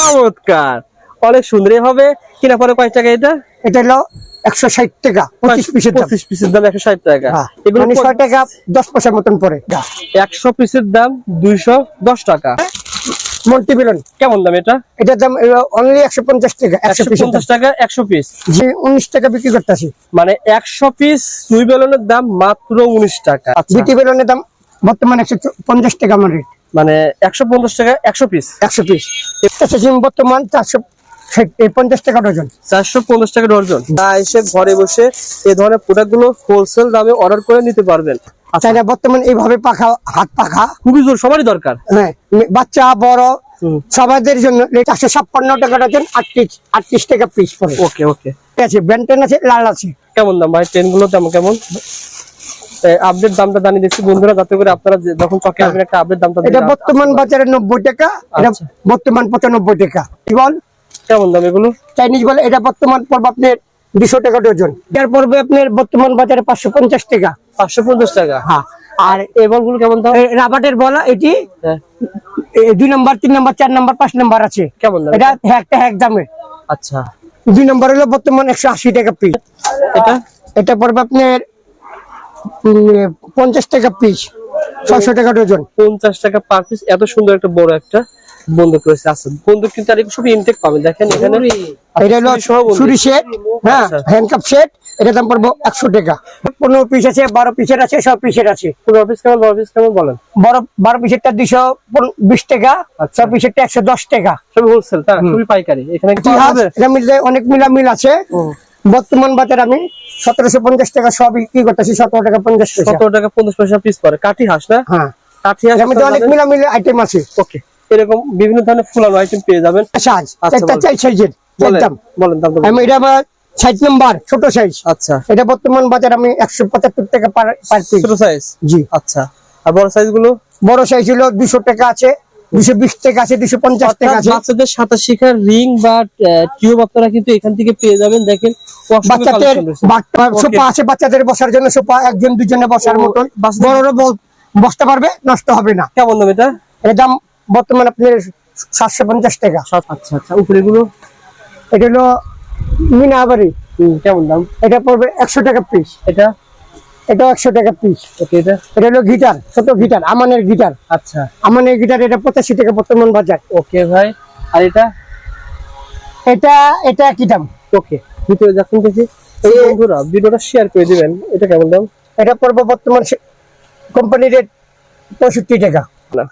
চমৎকার। অনেক সুন্দর হবে। কিনা পরে কয় টাকা এটা? এটা হলো একশো ষাট টাকা পঁচিশ পিসের পঁচিশ পিসের দাম একশো ষাট টাকা। হ্যাঁ, এগুলো মানে ছয় টাকা দশ পয়সার মতন পরে। একশো পিসের দাম দুইশো দশ টাকা। মন্টি বেলুন কেমন দাম এটা? এটার দাম অনলি একশো পঞ্চাশ টাকা একশো পঞ্চাশ টাকা একশো পিস। জি উনিশ টাকা বিক্রি করতেছি। মানে একশো পিস সুই বেলুনের দাম মাত্র উনিশ টাকা। বিটি বেলুনের দাম বর্তমানে একশো পঞ্চাশ টাকা আমার রেট মানে একশো পঞ্চাশ টাকা একশো পিস একশো পিস বর্তমান চারশো পঞ্চাশ টাকা ডজন। চারশো পঞ্চাশ টাকা তা এসে ঘরে বসে এই ধরনের প্রোডাক্টগুলো হোলসেল দামে অর্ডার করে নিতে পারবেন। আচ্ছা। চাইনা বর্তমান এইভাবে পাখা হাত পাখা। খুবই জোর সবারই দরকার। হ্যাঁ বাচ্চা বড় জন্য চারশো ছাপ্পান্ন টাকা ডজন আটত্রিশ আটত্রিশ টাকা পিস পড়ে ওকে ওকে। ঠিক আছে ব্যান্টেন আছে লাল আছে। কেমন দাম ভাই? ট্রেনগুলো দাম কেমন? আপডেট দামটা জানিয়ে দিচ্ছি। বন্ধুরা যাতে করে আপনারা যখন চকে আসবেন একটা আপডেট দামটা এটা বর্তমান বাজারে নব্বই টাকা এটা আচ্ছা। বর্তমান পঁচানব্বই টাকা। কি বল? কেমন দাম এগুলো? চাইনিজ বলে এটা বর্তমান পড়বে আপনার দুশো টাকা ডজন। পড়বে আপনার বর্তমান বাজারে পাঁচশো পঞ্চাশ টাকা। পাঁচশো পঞ্চাশ টাকা? হ্যাঁ। আর এই বলগুলো কেমন দাম? এই রাবারের বলা এটি হ্যাঁ, দুই নম্বর তিন নম্বর চার নম্বর পাঁচ নম্বর আছে। কেমন দাম? এটা একটা এক দামের। আচ্ছা। দুই নম্বর হলো বর্তমান একশো আশি টাকা পিস এটা? এটা পড়বে আপনার পঞ্চাশ টাকা পিস ছয়শো টাকা ডজন পঞ্চাশ টাকা পার পিস এত সুন্দর একটা বড় একটা বন্দুক রয়েছে আচ্ছা বন্দুক কিন্তু আর সব ইনটেক পাবেন। দেখেন এখানে আচ্ছা, এটা হলো ছুরি সেট হ্যাঁ আচ্ছা। হ্যান্ডকাপ সেট এটা দাম পড়ব একশো টাকা। পনেরো পিস আছে বারো পিসের আছে সব পিসের আছে। পুরো অফিস কেমন বড় অফিস কেমন বলেন? বড় বারো পিসেরটা দুইশো বিশ টাকা আচ্ছা। সব পিসেরটা একশো দশ টাকা। সবই হোলসেল তাই পাইকারি। এখানে মিলে অনেক মিলামিল আছে। বর্তমান বাজার আমি সতেরোশো পঞ্চাশ টাকা সব বিক্রি করতেছি সতেরো টাকা পঞ্চাশ সতেরো টাকা পঞ্চাশ পয়সা পিস পড়ে কাঠি হাঁস না? হ্যাঁ। কাঠি হাঁস মধ্যে অনেক মিলামিল আইটেম আছে। ওকে এরকম বিভিন্ন ধরনের ফুলানো আইটেম পেয়ে যাবেন। সাইজ আচ্ছা, একটা চাই সাইজের একদম বলেন দাম। আমি এটা সাইজ নাম্বার ছোট সাইজ আচ্ছা। এটা বর্তমান বাজার আমি একশো পঁচাত্তর টাকা পার পার ছোট সাইজ জি। আচ্ছা। আর বড় সাইজগুলো? বড় সাইজ হলো দুশো টাকা আছে। দুশো বিশ টাকা আছে দুশো পঞ্চাশ টাকা আছে। বাচ্চাদের সাঁতার শেখার রিং বা টিউব আপনারা কিন্তু এখান থেকে পেয়ে যাবেন দেখেন বাচ্চাদের সোফা আছে বাচ্চাদের বসার জন্য সোফা একজন দুজনে বসার মতন। বড়রা বসতে পারবে নষ্ট হবে না। কেমন দাম এটা? এর দাম বর্তমান আপনার সাতশো পঞ্চাশ টাকা। আচ্ছা আচ্ছা উপরে গুলো এটা হলো মিনাবাড়ি। কেমন দাম? এটা পড়বে একশো টাকা পিস এটা? এটাও একশো টাকা পিস ওকে এটা? এটা হলো গিটার ছোট গিটার আমানের গিটার আচ্ছা। আমানের গিটার এটা পঁচাশি টাকা বর্তমান বাজার। ওকে ভাই। আর এটা? এটা এটা কি দাম। ওকে ভিতরে যখন দেখি এই বন্ধুরা ভিডিওটা শেয়ার করে দিবেন। এটা কেমন দাম? এটা পড়বে বর্তমান কোম্পানির রেট পঁয়ষট্টি টাকা। না।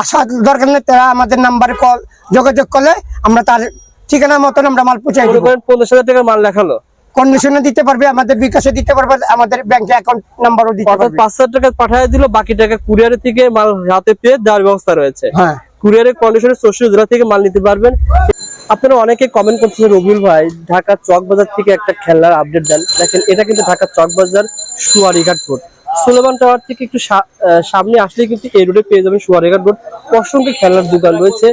আসার দরকার নেই তারা আমাদের নাম্বারে কল যোগাযোগ করলে আমরা তার ঠিকানা মতন আমরা মাল পৌঁছাই দেবো। পঞ্চাশ হাজার টাকার মাল লেখালো কন্ডিশনে দিতে পারবে আমাদের বিকাশে দিতে পারবে আমাদের ব্যাংকে অ্যাকাউন্ট নাম্বারও দিতে পারবে। পাঁচ হাজার টাকা পাঠিয়ে দিল বাকি টাকা কুরিয়ারে থেকে মাল হাতে পেয়ে দেওয়ার ব্যবস্থা রয়েছে। হ্যাঁ। কুরিয়ারের কন্ডিশনে চৌষট্টি জেলা থেকে মাল নিতে পারবেন। আপনারা অনেকে কমেন্ট করতেছেন রবিউল ভাই ঢাকা চক বাজার থেকে একটা খেলার আপডেট দেন। দেখেন এটা কিন্তু ঢাকা চক বাজার সুয়ারিঘাট রোড সুলেমান টাওয়ার থেকে একটু সামনে আসলে কিন্তু এই রোডে পেয়ে যাবেন সুয়ারিঘাট রোড। অসংখ্য খেলনার দোকান রয়েছে।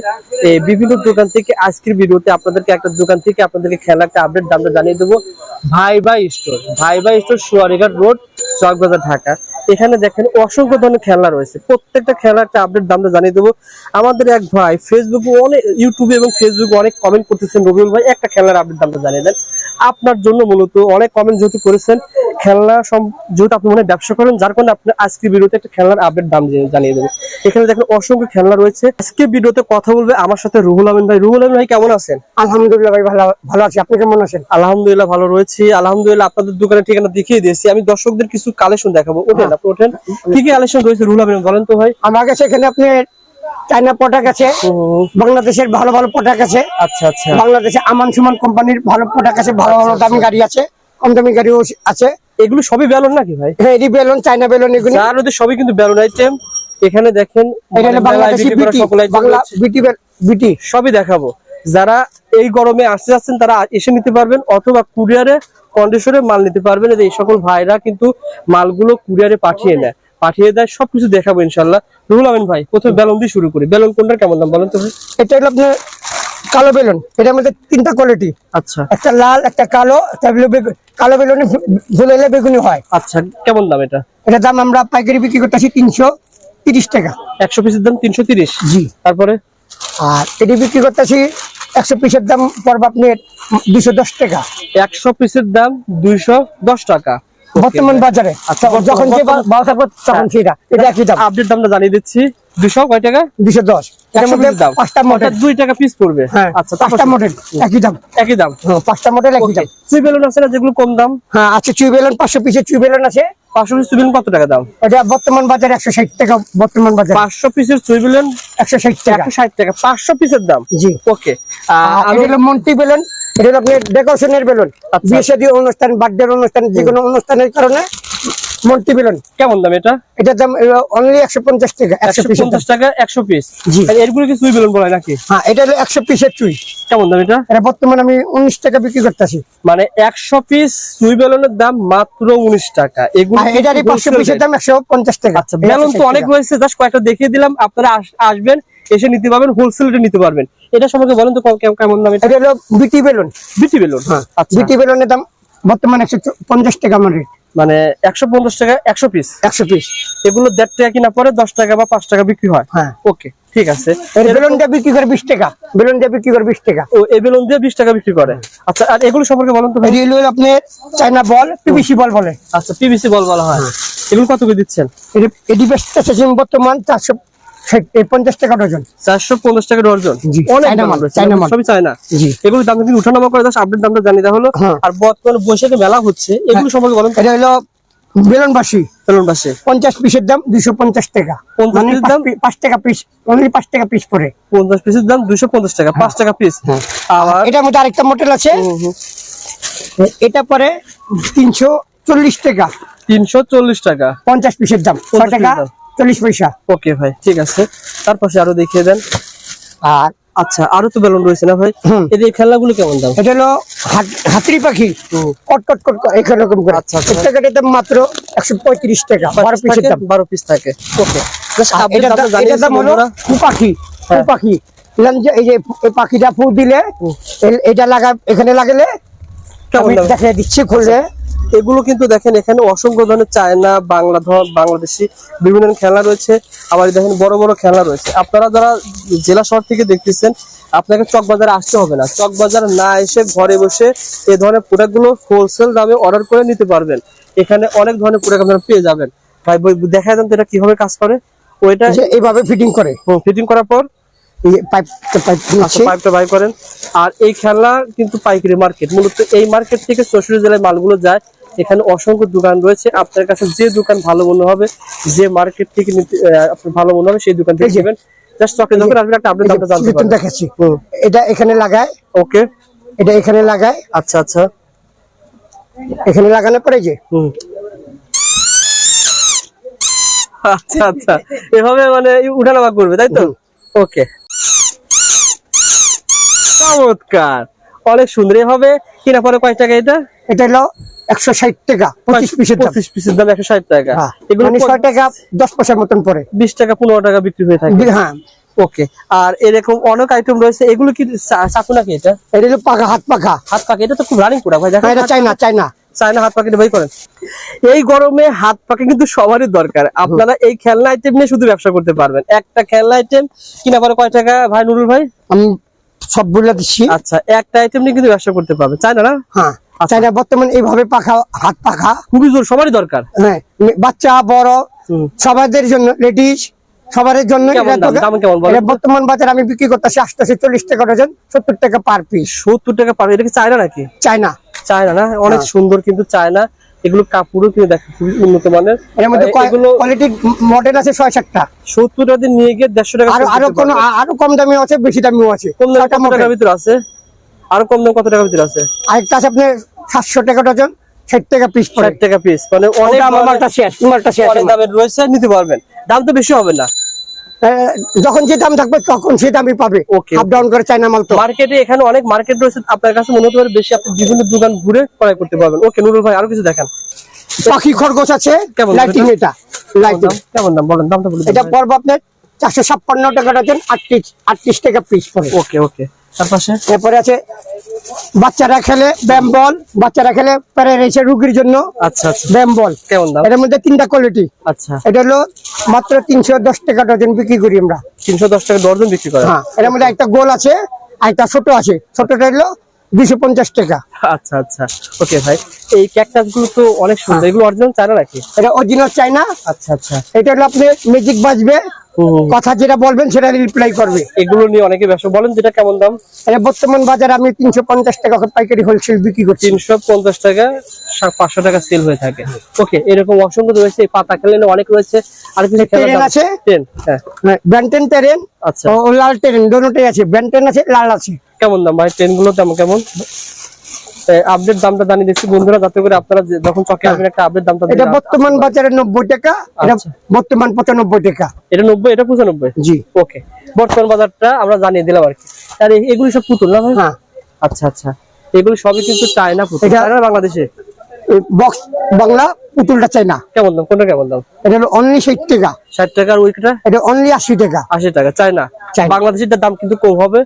এই বিভিন্ন দোকান থেকে আজকের ভিডিওতে আপনাদেরকে একটা দোকান থেকে আপনাদেরকে খেলার একটা আপডেট দামটা জানিয়ে দেবো। ভাই Bhai store Bhai Bhai store Soarighat road, Chawkbazar Dhaka. এখানে দেখেন অসংখ্য ধরনের খেলনা রয়েছে। প্রত্যেকটা খেলার একটা আপডেট দামটা জানিয়ে দেবো। আমাদের এক ভাই ফেসবুকে অনেক ইউটিউবে এবং ফেসবুকে অনেক কমেন্ট করতেছেন রবিউল ভাই। একটা খেলার আপডেট দামটা জানিয়ে দেন। আপনার জন্য মূলত অনেক কমেন্ট যেহেতু করেছেন। খেলনা যেহেতু আপনি মনে ব্যবসা করেন যার কারণে আপনি আজকে ভিডিওতে একটা খেলনার আপডেট দাম জানিয়ে দেবো। এখানে দেখেন অসংখ্য খেলনা রয়েছে। আজকে ভিডিওতে কথা বলবে আমার সাথে রুহুল আমিন ভাই। রুহুল আমিন ভাই কেমন আছেন? আলহামদুলিল্লাহ ভাই ভালো ভালো আছি। আপনি কেমন আছেন? আলহামদুলিল্লাহ ভালো রয়েছি। আলহামদুলিল্লাহ আপনাদের দোকানের ঠিকানা দেখিয়ে দিয়েছি। আমি দর্শকদের কিছু কালেকশন দেখাবো। ওঠেন আপনি ওঠেন। কি কি কালেকশন রয়েছে রুহুল আমিন? বলেন তো ভাই। আমার কাছে এখানে আপনি চায়না পটাক আছে বাংলাদেশের ভালো ভালো পটাক আছে। আচ্ছা আচ্ছা। বাংলাদেশে আমান সুমান কোম্পানির ভালো পটাক আছে ভালো ভালো দামি গাড়ি আছে কম দামি গাড়িও আছে। এগুলো সবই বেলুন নাকি ভাই? হ্যাঁ এডি বেলুন চায়না বেলুন এগুলি। যার ওদের সবই কিন্তু বেলুন আইটেম এখানে দেখেন এটা হলো মানে বাংলাদেশি বিটি বাংলা বিটি বিটি। সবই দেখাবো। যারা এই গরমে আসতে যাচ্ছেন তারা এসে নিতে পারবেন অথবা কুরিয়ারে কন্ডিশনে মাল নিতে পারবেন। এই সকল ভাইরা কিন্তু মালগুলো কুরিয়ারে পাঠিয়ে নেয়। পাঠিয়ে দেয় সবকিছু দেখাবো ইনশাল্লাহ রুহুল আমিন ভাই প্রথমে বেলুন দিয়ে শুরু করি। বেলুন কোনটার কেমন দাম বলেন তো ভাই? এটা হলো আপনার কালো বেলুন। এটার মধ্যে তিনটা কোয়ালিটি আচ্ছা। একটা লাল একটা কালো একটা কালো বেলুনে ঝুলাইলে বেগুনি হয়। আচ্ছা কেমন দাম এটা? এটার দাম আমরা পাইকারি বিক্রি করতেছি তিনশো তিরিশ টাকা। একশো পিসের দাম তিনশো তিরিশ? জি। তারপরে? আর এটি বিক্রি করতেছি একশো পিসের দাম পড়বে আপনি দুশো দশ টাকা। একশো পিসের দাম দুইশো দশ টাকা। বর্তমান বাজারে। আচ্ছা, যখন যে ভালো থাকবে তখন হ্যাঁ। সেটা এটা। একই দাম। আপডেট দামটা জানিয়ে দিচ্ছি। দুশো কয় টাকা? দুশো দশ। এর মধ্যে দাম। পাঁচটা মডেল অর্থাৎ দুই টাকা পিস পড়বে। হ্যাঁ আচ্ছা পাঁচটা মডেল একই দাম। একই দাম। পাঁচটা মডেল একই দাম। বেলুন আছে না যেগুলো কম দাম? হ্যাঁ আছে চুইবেলন পাঁচশো পিসের চুইবেলন আছে। পাঁচশো পিস সুই বেলুন কত টাকা দাম? এটা বর্তমান বাজারে একশো ষাট টাকা বর্তমান বাজারে। পাঁচশো পিসের সুই বেলুন একশো ষাট টাকা। একশো ষাট টাকা। পাঁচশো পিসের দাম? জি। ওকে আর এটা মন্টি বেলুন এটা হলো আপনার ডেকোরেশনের বেলুন। আচ্ছা। বিয়ে অনুষ্ঠান অনুষ্ঠান যে কোনো অনুষ্ঠানের কারণে মন্টি বেলুন। কেমন দাম এটা? এটার দাম অনলি একশো পঞ্চাশ টাকা একশো পঞ্চাশ টাকা একশো পিস জি। আর এরগুলো কি সুই বেলুন বলে নাকি? হ্যাঁ এটা হলো একশো পিসের চুই। কেমন দাম এটা? এটা বর্তমানে আমি উনিশ টাকা বিক্রি করতেছি। মানে একশো পিস সুই বেলুনের দাম মাত্র উনিশ টাকা। এগুলো এটারই পাঁচশো পিসের দাম একশো পঞ্চাশ টাকা। আচ্ছা বেলুন তো অনেক রয়েছে জাস্ট কয়েকটা দেখিয়ে দিলাম আপনারা আস- আসবেন। এসে নিতে পারবেন হোলসেল রেটে নিতে পারবেন। এটা সম্পর্কে বলেন তো কেমন দাম এটা? হলো বিটি বেলুন। বিটি বেলুন আচ্ছা। বিটি বেলুনের দাম বর্তমানে একশো পঞ্চাশ টাকা আমার রেট মানে একশো পঞ্চাশ টাকা একশো পিস একশো পিস এগুলো দেড় টাকা কিনা পরে দশ টাকা বা পাঁচ টাকা বিক্রি হয়? হ্যাঁ। ওকে ঠিক আছে। বেলুন দিয়ে বিক্রি করে বিশ টাকা। বেলুন দিয়ে বিক্রি করে বিশ টাকা। ও এই বেলুন দিয়ে বিশ টাকা বিক্রি করে। আচ্ছা আর এগুলো সম্পর্কে বলেন তো আপনার চায়না বল পিভিসি বল বলে। আচ্ছা পিভিসি বল বলা হয়। হ্যাঁ। এগুলো কত করে দিচ্ছেন? এটি- এটি বেচতেছে বর্তমান চারশো পঞ্চাশ টাকা ডজন। চারশো পঞ্চাশ টাকা ডর্জন জি, অনেক চায়না দাম মাল, রয়েছে। চায়না মাল। সবই চায়না। এগুলো দাম কিন্তু উঠানামা করে দাস আপডেট দামটা জানিয়ে দেওয়া হলো হ্যাঁ। আর বর্তমানে বৈশাখে মেলা হচ্ছে এগুলো সম্পর্কে বলেন তো। এটা হলো বেলনবাসী। বেলুন বাসে পঞ্চাশ পিসের দাম পঞ্চাশ টাকা। 50 মানে দাম? পাঁচ টাকা পিস অনলি পাঁচ টাকা পিস পরে পঞ্চাশ পিসের দাম দুইশো পঞ্চাশ টাকা পাঁচ টাকা পিস। হ্যাঁ। আবার এটার মধ্যে আরেকটা মডেল আছে। এটা পরে তিনশো চল্লিশ টাকা। তিনশো চল্লিশ টাকা। পঞ্চাশ পিসের দাম। ছয় টাকা। চল্লিশ পয়সা। ওকে ভাই ঠিক আছে। তার পাশে আরও দেখিয়ে দেন। আর আচ্ছা আরও তো বেলুন রয়েছে না ভাই। এদের খেলনাগুলো কেমন দাম? এটা হলো হাত- হাতির পাখি। কট কট কট এখানে রকম করে। আচ্ছা, আচ্ছা। দাম মাত্র একশো পঁয়ত্রিশ টাকা বারো পিসের থাকে, দাম। বারো পিস থাকে। ওকে। এটার দাম- হলো পাখি হ্যাঁ। পাখি এই যে এই পাখিটা ফুল দিলে এটা লাগা এখানে লাগালে কেমন আমি দাম? দেখে দিচ্ছি খুললে। এগুলো কিন্তু দেখেন এখানে অসংখ্য ধরনের চায়না বাংলা বাংলাদেশি বিভিন্ন খেলা রয়েছে। আবার দেখেন বড় বড় খেলা রয়েছে। আপনারা যারা জেলা শহর থেকে দেখতেছেন আপনাকে চকবাজারে আসতে হবে না। চকবাজার না এসে ঘরে বসে এ ধরনের প্রোডাক্টগুলো হোলসেল দামে অর্ডার করে নিতে পারবেন। এখানে অনেক ধরনের প্রোডাক্ট আপনারা পেয়ে যাবেন। ভাই দেখা দেন তো এটা কীভাবে কাজ করে। ওইটা এইভাবে ফিটিং করে। ফিটিং করার পর আচ্ছা পাইপটা বাই করেন। আর এই খেলনা কিন্তু পাইকারি মার্কেট মূলত এই মার্কেট থেকে চৌষট্টি জেলায় মালগুলো যায়। এখানে অসংখ্য দোকান রয়েছে। আপনার কাছে যে দোকান ভালো মনে হবে যে মার্কেট থেকে আপনার ভালো মনে হবে সেই দোকান থেকে নেবেন। জাস্ট চকে যখন আসবেন একটা আপডেট দামটা জানতে পারবেন। দেখাচ্ছি। এটা এখানে লাগায়। ওকে এটা এখানে লাগায়। আচ্ছা আচ্ছা। এখানে লাগানোর পরে যে হুম। আচ্ছা আচ্ছা। এভাবে মানে উঠানামা করবে তাই তো? ওকে চমৎকার। অনেক সুন্দর। এভাবে কিনা পরে কয় টাকা এটা? এটা হলো একশো ষাট টাকা পঁচিশ পিসের পঁচিশ পিসের দাম একশো ষাট টাকা। হ্যাঁ, এগুলো মানে ছয় টাকা দশ পয়সার মতন পরে বিশ টাকা পনেরো টাকা বিক্রি হয়ে থাকে। হ্যাঁ। ওকে আর এরকম অনেক আইটেম রয়েছে। এগুলো কি চাকু নাকি এটা? এটা হলো পাখা হাত পাখা। হাত পাকে এটা তো খুব রানিং প্রোডাক্ট ভাই দেখেন এটা চাইনা চাইনা চায়না। হাত পাকে ভাই করেন। এই গরমে হাত পাকে কিন্তু সবারই দরকার। আপনারা এই খেলনা আইটেম নিয়ে শুধু ব্যবসা করতে পারবেন। একটা খেলনা আইটেম কিনা পরে কয় টাকা? ভাই নুরুল ভাই? আমি সব বলে দিচ্ছি। আচ্ছা একটা আইটেম নিয়ে কিন্তু ব্যবসা করতে পারবেন। চায়না না? হ্যাঁ। চাইনা বর্তমান এইভাবে পাখা হাত পাখা। খুবই জোর সবারই দরকার। হ্যাঁ বাচ্চা বড় জন্য লেডিস সবার জন্য দাম? দাম? বর্তমান বাজার আমি বিক্রি করতেছি আসতেছি চল্লিশ টাকা ডজন সত্তর টাকা পার পিস সত্তর টাকা পাবে এটা কি চায়না নাকি? চাইনা চায়না না? অনেক হ্যাঁ। সুন্দর কিন্তু চায়না। এগুলো কাপড়ও কিন্তু দেখেন খুবই উন্নত মানের। এর মধ্যে কোয়ালিটির মডেল আছে ছয় সাতটা সত্তর টাকা দিয়ে নিয়ে গিয়ে দেড়শো টাকা আরও কোনো আরও কম দামিও আছে বেশি দামিও আছে। কম দামে। টাকার ভিতরে আছে? আরও কম দাম কত টাকার ভিতরে আছে? আরেকটা আছে আপনার সাতশো টাকা ডজন ষাট টাকা পিস ষাট টাকা পিস মানে অনেক ওটা আমার ধরনের- মালটা শেষ মালটা শেষ দামের রয়েছে নিতে পারবেন। দাম তো বেশি হবে না। যখন যে দাম থাকবে তখন সেই দামই পাবে। Okay, আপ ডাউন করে চাইনা মাল তো। মার্কেটে এখানে অনেক মার্কেট রয়েছে আপনার কাছে মনে হতে পারে বেশি আপনি বিভিন্ন দোকান ঘুরে ক্রয় করতে পারবেন। ওকে নুরুল ভাই আরও কিছু দেখান। পাখি খরগোশ আছে লাইটিং এটা? কেমন লাইটিং দাম? কেমন দাম? বলেন দামটা বলে এটা পড়ব আপনার চারশো ছাপ্পান্ন টাকা ডজন আটত্রিশ আটত্রিশ টাকা পিস পড়ে। ওকে ওকে। তার এরপরে আছে বাচ্চারা খেলে ব্যাম বল বাচ্চারা খেলে প্যারে রয়েছে রুগীর জন্য আচ্ছা আচ্ছা। ব্যাম বল। কেমন দাম? এটার মধ্যে তিনটা কোয়ালিটি আচ্ছা। এটা হলো মাত্র তিনশো দশ টাকা ডজন বিক্রি করি আমরা। তিনশো দশ টাকা দর্জন বিক্রি করে হ্যাঁ এটার মধ্যে একটা গোল আছে আরেকটা ছোট আছে। ছোটটা হলো দুইশো পঞ্চাশ টাকা। আচ্ছা আচ্ছা। ওকে ভাই এই ক্যাকটাসগুলো তো অনেক সুন্দর। এগুলো অরিজিনাল চায়না নাকি? এটা অরিজিনাল চাইনা আচ্ছা আচ্ছা। এটা হলো আপনি ম্যাজিক বাজবে। কথা যেটা বলবেন সেটা রিপ্লাই করবে। এগুলো নিয়ে অনেকে ব্যবসা বলেন যেটা কেমন দাম? এটা বর্তমান বাজারে আমি তিনশো পঞ্চাশ টাকা করে পাইকারি হোলসেল বিক্রি করছি। তিনশো পঞ্চাশ টাকা পাঁচশো টাকা সেল হয়ে থাকে। ওকে এরকম অসংখ্য রয়েছে পাতা খেলেন অনেক রয়েছে। আর কিছু Ten আছে? টেন হ্যাঁ। ব্যান্টেন টেরেন আচ্ছা। লাল টেরেন দুটোই আছে। ব্যান্টেন আছে লাল আছে। কেমন দাম ভাই? ট্রেনগুলো তেমন কেমন? আপডেট দামটা জানিয়ে দিচ্ছি। বন্ধুরা যাতে করে আপনারা যখন চকে আসবেন একটা আপডেট দামটা এটা বর্তমান বাজারে নব্বই টাকা এটা আচ্ছা। বর্তমান পঁচানব্বই টাকা। এটা নব্বই এটা পঁচানব্বই? জি। ওকে বর্তমান বাজারটা আমরা জানিয়ে দিলাম আর কি। আর এগুলি সব পুতুল না হ্যাঁ। আচ্ছা আচ্ছা। এগুলি সবই কিন্তু চায়না পুতুল চায়না বাংলাদেশে? বক্স বাংলা পুতুলটা চাই না কেমন দাম? কোনটা কেমন দাম? এটা হলো অনলি ষাট টাকা। ষাট টাকার উইকেটটা এটা অনলি আশি টাকা। আশি টাকা চায়না। বাংলাদেশের দাম কিন্তু কম হবে।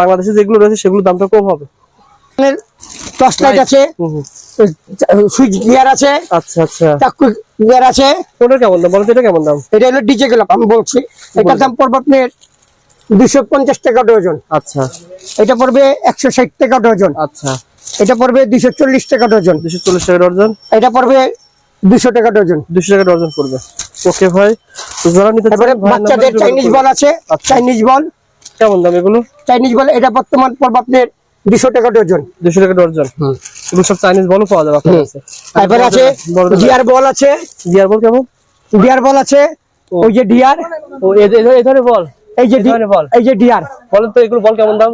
বাংলাদেশে যেগুলো রয়েছে সেগুলোর দামটা কম হবে। টর্চ লাইট আছে। সুইচ গিয়ার আছে। আচ্ছা আচ্ছা। চাকু গিয়ার আছে। কোনটা কেমন দাম? বলো এটা কেমন দাম? এটা হলো ডিজে আমি বলছি। এটার দাম পড়বে আপনার দুশো পঞ্চাশ টাকা ডজন। আচ্ছা। এটা পড়বে একশো ষাট টাকা ডজন। আচ্ছা। এটা পড়বে দুশো চল্লিশ টাকা ডজন। দুশো চল্লিশ টাকা ডর্জন এটা পড়বে দুশো টাকা ডজন। দুশো টাকা ডর্জন পড়বে। ওকে ভাই বাচ্চাদের চাইনিজ বল আছে আচ্ছা। চাইনিজ বল কেমন দাম এগুলো? চাইনিজ বল এটা বর্তমান পড়বে আপনার দুশো টাকা ডজন। দুশো টাকা ডর্জন এগুলো সব চাইনিজ বলও পাওয়া যাবে আপনার কাছে। তারপরে আছে বল আছে। গিয়ার বল কেমন? ডিয়ার বল আছে। ওই যে ডিয়ার ও এই ধরনের বল এই যে বল এই যে ডিয়ার বলেন তো এগুলো বল কেমন দাম?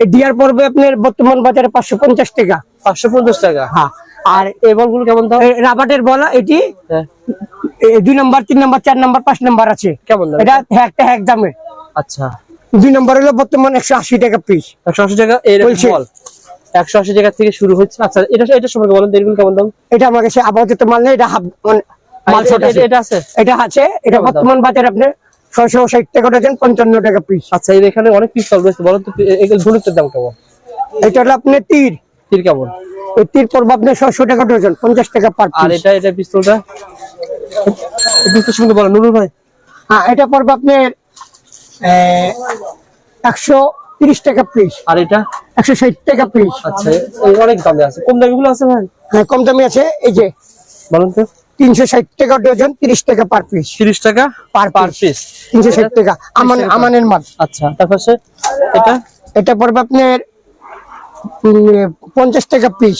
এই ডিয়ার পড়বে আপনার বর্তমান বাজারে পাঁচশো পঞ্চাশ টাকা। পাঁচশো পঞ্চাশ টাকা। হ্যাঁ। আর এই বলগুলো কেমন দাম? এই রাবারের বল এটি হ্যাঁ, দুই নাম্বার তিন নাম্বার চার নাম্বার পাঁচ নাম্বার আছে। কেমন দাম? এটা হ্যাঁ একটা এক দামে আচ্ছা। দুই নম্বর হলো বর্তমান একশো আশি টাকা পিস একশো আশি টাকা। বল। একশো আশি টাকা থেকে শুরু হচ্ছে। আচ্ছা এটা এটা সম্পর্কে বলেন তো কেমন দাম? এটা আমার কাছে আপাতত মাল নেই এটা হাফ মানে মাল এটা- আছে। এটা- আছে? এটা? বর্তমান বাজারে আপনি ছয়শো ষাট টাকা ডজন পঞ্চান্ন টাকা পিস আচ্ছা এখানে অনেক পিস্তল রয়েছে। বলেন তো ধনুকের দাম কেমন? এটা হলো আপনার তীর। তীর কেমন? এই তীর পড়বে আপনার ছয়শো টাকা ডজন পঞ্চাশ টাকা পার আর এটা এটা পিস্তলটা পিস্তল শুনতে বলেন নুরুল ভাই। হ্যাঁ এটা পড়বে আপনার একশো তিরিশ টাকা পিস আর এটা? একশো ষাট টাকা পিস আচ্ছা অনেক দামে আছে। কম দামি গুলো আছে ভাই? হ্যাঁ কম দামি আছে। এই যে বলেন তো। তিনশো ষাট টাকা ডজন তিরিশ টাকা পার পিস তিরিশ টাকা পার পার পিস তিনশো ষাট টাকা। আমান আমানের মাল। আচ্ছা তারপর এটা? এটা পড়বে আপনার পঞ্চাশ টাকা পিস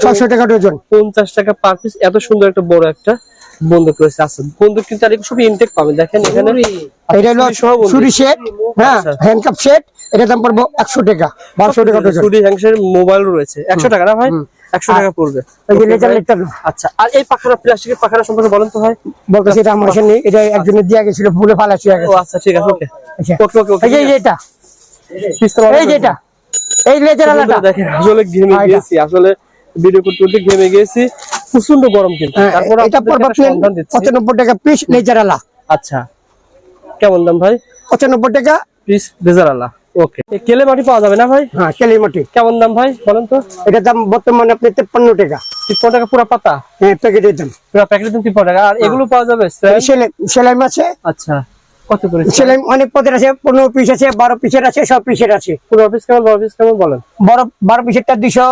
ছয়শো টাকা ডজন। পঞ্চাশ টাকা পার পিস এত সুন্দর একটা বড় একটা বন্দুক রয়েছে আচ্ছা বন্দুক কিন্তু আর সবই ইনটেক পাবেন দেখেন এখানে এটা হলো ছুরি সেট হ্যাঁ আচ্ছা। হ্যান্ডকাপ সেট এটা দাম পড়ব একশো টাকা বারোশো টাকা ডজন ছুরি হ্যাংসের মোবাইল রয়েছে। একশো টাকা না ভাই? একশো টাকা পড়বে। এই যে লেজার আচ্ছা আর এই প্লাস্টিকের সম্পর্কে বলেন তো ভাই। বলতেছি এটা আমার কাছে নেই এটা একজনের দিয়া গেছিল ভুলে ফালাচ্ছি আগে ও আচ্ছা ঠিক আছে ওকে আচ্ছা। ওকে ওকে এই যে এই যে এটা। এই যে এটা। এই লেজার আলাদা। দেখেন আসলে ঘেমে। গিয়েছি আসলে ভিডিও করতে করতে ঘেমে গিয়েছি। প্রচণ্ড গরম কিন্তু। হ্যাঁ, তারপর এটা পড়বে টাকা পিস লেজার আলা আচ্ছা। কেমন দাম ভাই? পঁচানব্বই টাকা পিস বেজারালা ওকে কেলে মাটি পাওয়া যাবে না ভাই? হ্যাঁ কেলিমাটি কেমন দাম ভাই বলেন তো? এটার দাম বর্তমানে আপনি তেপ্পান্ন টাকা। তিপ্পান্ন টাকা পুরো পাতা? হ্যাঁ প্যাকেটের দাম। পুরো প্যাকেটের দাম তিপ্পান্ন টাকা। আর এগুলো পাওয়া যাবে সেলাই? সেলাই আছে আচ্ছা। কত করে সেলাই অনেক পদের আছে পনেরো পিস আছে বারো পিসের আছে সব পিসের আছে। পুরো অফিস কেমন বড় অফিস কেমন বলেন? বড় বারো পিসেরটা দুইশো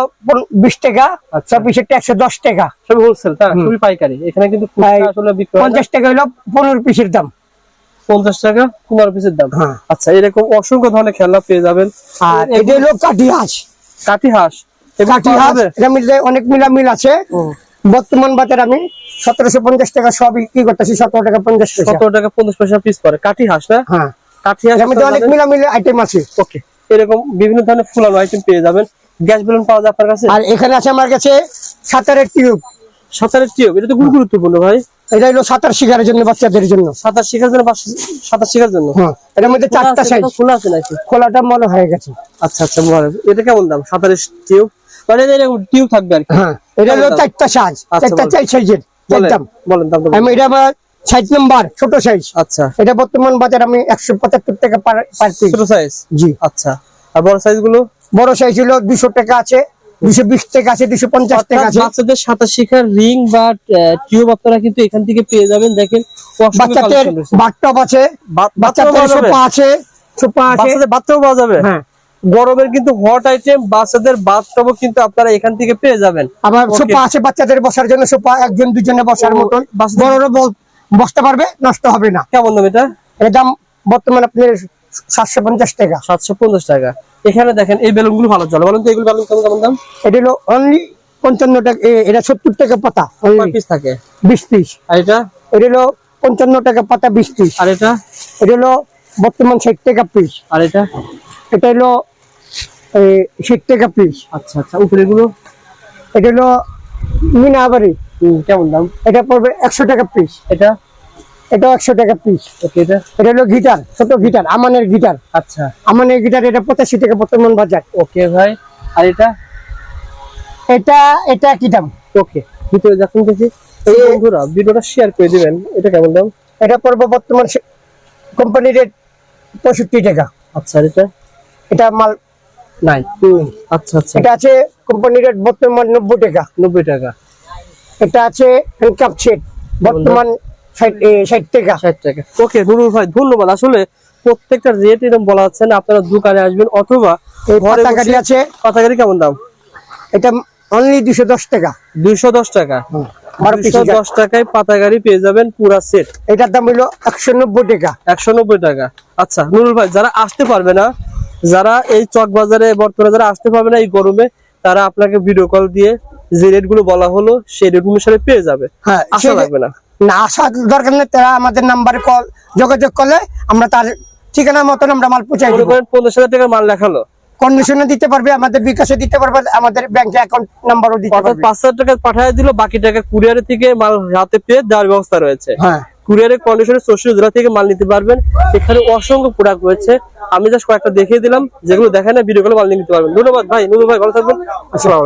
বিশ টাকা আচ্ছা। সব পিসেরটা একশো দশ টাকা। সবই হোলসেল খুবই পাইকারি। এখানে কিন্তু। পঞ্চাশ টাকা হলো পনেরো পিসের দাম। পঞ্চাশ টাকা পনেরো পিসের দাম। হ্যাঁ। আচ্ছা এরকম অসংখ্য ধরনের খেলনা পেয়ে যাবেন। আর এটা হলো কাঠি হাঁস। কাঠি হাঁস। কাঠি হাঁস অনেক মিলা মিল আছে বর্তমান বাজার আমি সতেরোশো পঞ্চাশ টাকা সব কি করতেছি? সতেরো টাকা পঞ্চাশ সতেরো টাকা পঞ্চাশ পয়সা পিস পরে কাঠি হাঁস না? হ্যাঁ। কাঠি হাঁস মধ্যে অনেক মিলা মিলে আইটেম আছে। ওকে এরকম বিভিন্ন ধরনের ফুলানো আইটেম পেয়ে যাবেন। গ্যাস বেলুন পাওয়া যায় আপনার কাছে? আর এখানে আছে আমার কাছে সাঁতারের টিউব সাঁতারের টিউব এটা তো খুব গুরুত্বপূর্ণ ভাই। এটা হলো সাঁতার শিকারের জন্য বাচ্চাদের জন্য। সাঁতার শেখার জন্য সাঁতার শেখার জন্য? হ্যাঁ। এটার মধ্যে চারটা সাইজ খোলা আছে নাকি? খোলাটা মনে হয়ে গেছে। আচ্ছা আচ্ছা এটা কেমন দাম? সাঁতারের টিউব মানে এরকম টিউব থাকবে আর হ্যাঁ এটা হলো? চারটা সাইজ আচ্ছা, চারটা চার সাইজের দাম বলেন দাম আমি এটা আমার ষাট নাম্বার ছোট সাইজ আচ্ছা। এটা বর্তমান বাজার আমি একশো পঁচাত্তর টাকা পার পার পিস ছোট সাইজ জি। আচ্ছা। আর বড় সাইজগুলো? বড় সাইজ হলো দুশো টাকা আছে দুশো বিশ টাকা আছে দুশো পঞ্চাশ টাকা আছে। বাচ্চাদের সাঁতার শেখার রিং বা টিউব আপনারা কিন্তু এখান থেকে পেয়ে যাবেন। দেখেন বাচ্চাদের বাথটব আছে বাচ্চাদের সোফা আছে সোফা আছে। বাচ্চাদের বাচ্চাও পাওয়া যাবে? হ্যাঁ। গরমের কিন্তু হট আইটেম বাচ্চাদের বাথটবও কিন্তু আপনারা এখান থেকে পেয়ে যাবেন। আবার সোফা আছে বাচ্চাদের বসার জন্য সোফা একজন দুজনে বসার মতন। বড়রা বসতে পারবে নষ্ট হবে না। কেমন দাম এটা? এর দাম বর্তমান আপনার সাতশো পঞ্চাশ টাকা। সাতশো পঞ্চাশ টাকা। এখানে দেখেন এই বেলুনগুলো ভালো চলে। বলুন তো এগুলো বেলুন কেমন দাম? এটা হলো অনলি পঞ্চান্ন টাকা এটা সত্তর টাকা পাতা পিস থাকে? বিশ পিস আর এটা? এটা হলো পঞ্চান্ন টাকা পাতা বিশ পিস আর এটা? এটা হলো বর্তমান ষাট টাকা পিস আর এটা? এটা হলো ষাট টাকা পিস আচ্ছা আচ্ছা উপরে গুলো এটা হলো কেমন দাম? এটা পড়বে একশো টাকা পিস এটা? এটাও একশো টাকা পিস ওকে এটা? এটা হলো গিটার ছোট গিটার আমানের গিটার আচ্ছা। আমানের গিটার এটা পঁচাশি টাকা বর্তমান বাজার। ওকে ভাই। আর এটা? এটা এটা কি দাম। ওকে ভিতরে যখন দেখি এই বন্ধুরা ভিডিওটা শেয়ার করে দিবেন। এটা কেমন দাম? এটা পড়বে বর্তমান কোম্পানি রেট পঁয়ষট্টি টাকা। আচ্ছা এটা? এটা মাল নাই। আচ্ছা আচ্ছা। এটা আছে কোম্পানি রেট বর্তমান নব্বই টাকা। নব্বই টাকা। এটা আছে হ্যান্ডকাপ সেট বর্তমান ষাট টাকা। ষাট টাকা। ওকে নুরুল ভাই ধন্যবাদ। আসলে প্রত্যেকটা রেট এরকম বলা না আপনারা দোকানে আসবেন অথবা এই ঘরে পাতা গাড়ি আছে। পাতাগাড়ি কেমন দাম? এটা অনলি দুশো দশ টাকা। দুইশো দশ টাকা। দশ টাকায় পাতাগাড়ি পেয়ে যাবেন পুরা সেট এটার দাম হলো একশো নব্বই টাকা। একশো নব্বই টাকা। আচ্ছা নুরুল ভাই যারা আসতে পারবে না যারা এই চক বাজারে বর্তমানে যারা আসতে পারবে না এই গরমে তারা আপনাকে ভিডিও কল দিয়ে যে রেটগুলো বলা হলো সেই রেট অনুসারে পেয়ে যাবে। হ্যাঁ আসা লাগবে না। না আসার দরকার নেই তারা আমাদের নাম্বারে কল যোগাযোগ করলে আমরা তার ঠিকানা মতন আমরা মাল পৌঁছাই দেবো। করেন হাজার টাকার মাল লেখালো কন্ডিশনে দিতে পারবে আমাদের বিকাশে দিতে পারবে আমাদের ব্যাংকে অ্যাকাউন্ট নাম্বারও দিতে পারবে। পাঁচ হাজার টাকা পাঠিয়ে দিল বাকি টাকা কুরিয়ারে থেকে মাল হাতে পেয়ে দেওয়ার ব্যবস্থা রয়েছে। হ্যাঁ। কুরিয়ারের কন্ডিশনে চৌষট্টি জেলা থেকে মাল নিতে পারবেন। এখানে অসংখ্য প্রোডাক্ট রয়েছে। আমি জাস্ট কয়েকটা দেখিয়ে দিলাম। যেগুলো দেখেন না ভিডিও মাল নিতে পারবেন। ধন্যবাদ ভাই ভাই, ভালো থাকবেন। আসসালামু